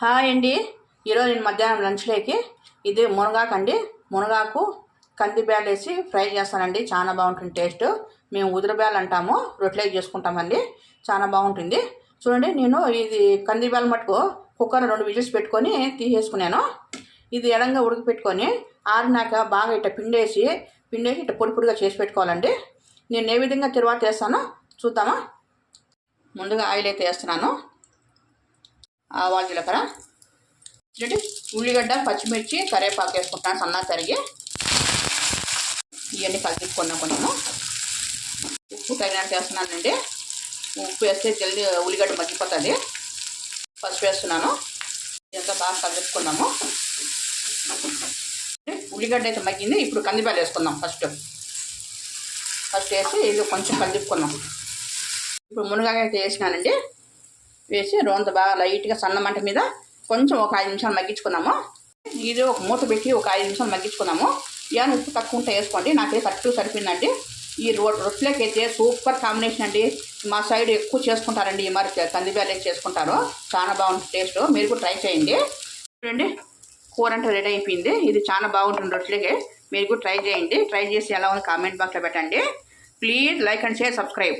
Hi అండి. ఈరోజు నేను మధ్యాహ్నం లంచ్లోకి ఇది మునగాకు అండి మునగాకు కందిబ్యాలు వేసి ఫ్రై చేస్తానండి. చాలా బాగుంటుంది టేస్ట్. మేము ఉదిరబ్యాలు అంటాము. రొట్టెలోకి చేసుకుంటామండి. చాలా బాగుంటుంది. చూడండి నేను ఇది కందిబ్యాలు మటుకు కుక్కర్ రెండు విజిల్స్ పెట్టుకొని తీసేసుకున్నాను. ఇది ఎడంగా ఉడికిపెట్టుకొని ఆరినాక బాగా ఇట్ట పిండేసి పిండేసి ఇట్ట పొడి పొడిగా చేసి పెట్టుకోవాలండి. నేను ఏ విధంగా తిరువాత వేస్తానో చూద్దామా? ముందుగా ఆయిల్ అయితే వేస్తున్నాను. ఆవాలు జీలకర్ర చూడండి ఉల్లిగడ్డ పచ్చిమిర్చి కరివేపాకు వేసుకుంటాను సన్నా తరిగి. ఇవన్నీ కలిపిస్తున్నాం కొంచెము ఉప్పు తగినంత వేస్తున్నానండి. ఉప్పు వేస్తే జల్దీ ఉల్లిగడ్డ మగ్గిపోతుంది. పసుపు వేస్తున్నాను. ఇదంతా బాగా కలుపుకున్నాము ఉల్లిగడ్డ అయితే మగ్గింది. ఇప్పుడు కందిపాలు వేసుకుందాం ఫస్ట్. ఫస్ట్ వేసి ఇది కొంచెం కలుపుకున్నాం ఇప్పుడు మునగాయ అయితే వేసినానండి. వేసి రోంత బాగా లైట్గా సన్న మంట మీద కొంచెం ఒక ఐదు నిమిషాలు మగ్గించుకున్నాము ఇది ఒక మూత పెట్టి ఒక ఐదు నిమిషాలు మగ్గించుకున్నాము ఏమైనా ఉప్పు తక్కువ ఉంటే వేసుకోండి. నాకైతే కరెక్ట్గా సరిపోయిందండి. ఈ రో రొట్టెలకి అయితే సూపర్ కాంబినేషన్ అండి. మా సైడ్ ఎక్కువ చేసుకుంటారండి. ఈ మరి కందిబ్యాలు చేసుకుంటారు. చాలా బాగుంటుంది టేస్ట్. మీరు కూడా ట్రై చేయండి. చూడండి కూర అంటే రెడీ అయిపోయింది. ఇది చాలా బాగుంటుంది రొట్టెలకి. మీరు కూడా ట్రై చేయండి. ట్రై చేసి ఎలా ఉంది కామెంట్ బాక్స్లో పెట్టండి. Please like and share subscribe.